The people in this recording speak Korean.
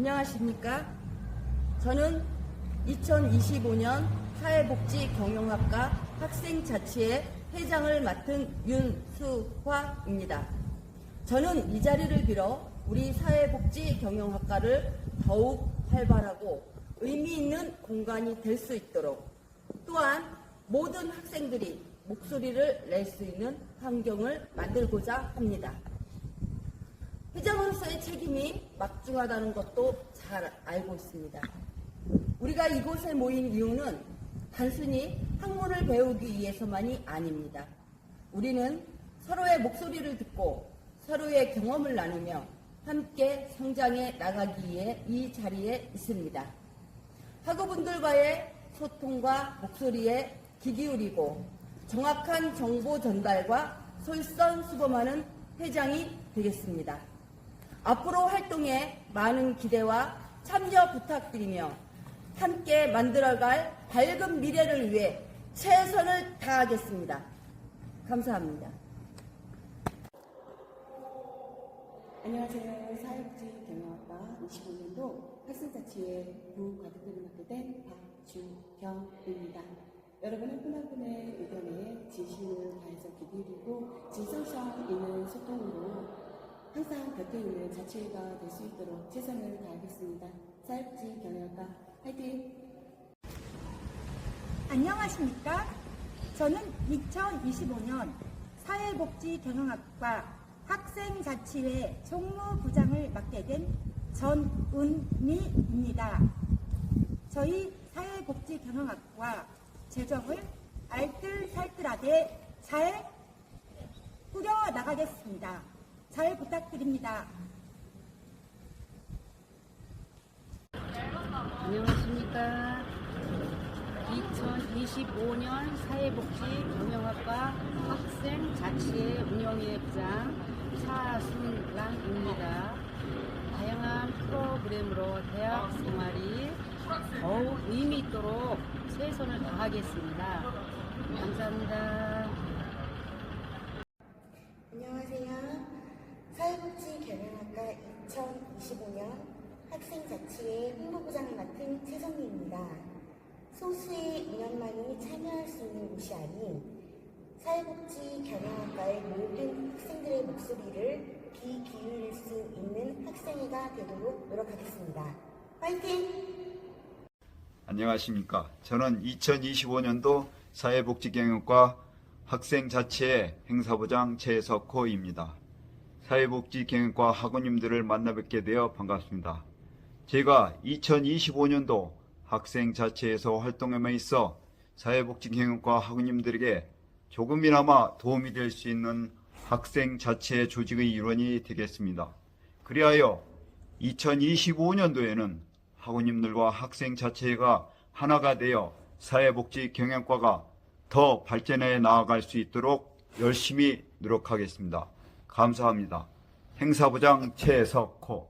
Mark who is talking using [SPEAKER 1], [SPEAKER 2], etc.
[SPEAKER 1] 안녕하십니까? 저는 2025년 사회복지 경영학과 학생자치회 회장을 맡은 윤수화입니다. 저는 이 자리를 빌어 우리 사회복지 경영학과를 더욱 활발하고 의미 있는 공간이 될 수 있도록 또한 모든 학생들이 목소리를 낼 수 있는 환경을 만들고자 합니다. 회장으로서의 책임이 막중하다는 것도 잘 알고 있습니다. 우리가 이곳에 모인 이유는 단순히 학문을 배우기 위해서만이 아닙니다. 우리는 서로의 목소리를 듣고 서로의 경험을 나누며 함께 성장해 나가기 위해 이 자리에 있습니다. 학우분들과의 소통과 목소리에 귀 기울이고 정확한 정보 전달과 솔선수범하는 회장이 되겠습니다. 앞으로 활동에 많은 기대와 참여 부탁드리며 함께 만들어갈 밝은 미래를 위해 최선을 다하겠습니다. 감사합니다.
[SPEAKER 2] 안녕하세요. 사회복지 경영학과 25년도 학생자치회 부과대표를 맡게 된 박주경입니다. 여러분 한 분 한 분의 의견에 진심을 다해서 귀 기울이고 진성성 있는 소통으로 항상 곁에 있는 자치회가 될 수 있도록 최선을 다하겠습니다. 사회복지 경영학과 화이팅!
[SPEAKER 3] 안녕하십니까? 저는 2025년 사회복지경영학과 학생자치회 총무부장을 맡게 된 전은미입니다. 저희 사회복지경영학과 재정을 알뜰살뜰하게 잘 꾸려 나가겠습니다. 잘 부탁드립니다.
[SPEAKER 4] 안녕하십니까. 2025년 사회복지 경영학과 학생 자치회 운영회 부장 차순란입니다. 다양한 프로그램으로 대학 생활이 더욱 의미 있도록 최선을 다하겠습니다. 감사합니다.
[SPEAKER 5] 안녕하세요. 사회복지 경영학과 2025년 학생자치회 홍보부장을 맡은 최성미입니다. 소수의 인원만이 참여할 수 있는 곳이 아닌 사회복지 경영학과의 모든 학생들의 목소리를 귀 기울일 수 있는 학생회가 되도록 노력하겠습니다. 화이팅!
[SPEAKER 6] 안녕하십니까. 저는 2025년도 사회복지경영과 학생자치회 행사부장 최석호입니다. 사회복지경영과 학우님들을 만나 뵙게 되어 반갑습니다. 제가 2025년도 학생자치회에서 활동에만 있어 사회복지경영과 학우님들에게 조금이나마 도움이 될 수 있는 학생자치회 조직의 일원이 되겠습니다. 그리하여 2025년도에는 학우님들과 학생자치회가 하나가 되어 사회복지 경영과가 더 발전해 나아갈 수 있도록 열심히 노력하겠습니다. 감사합니다. 행사부장 최석호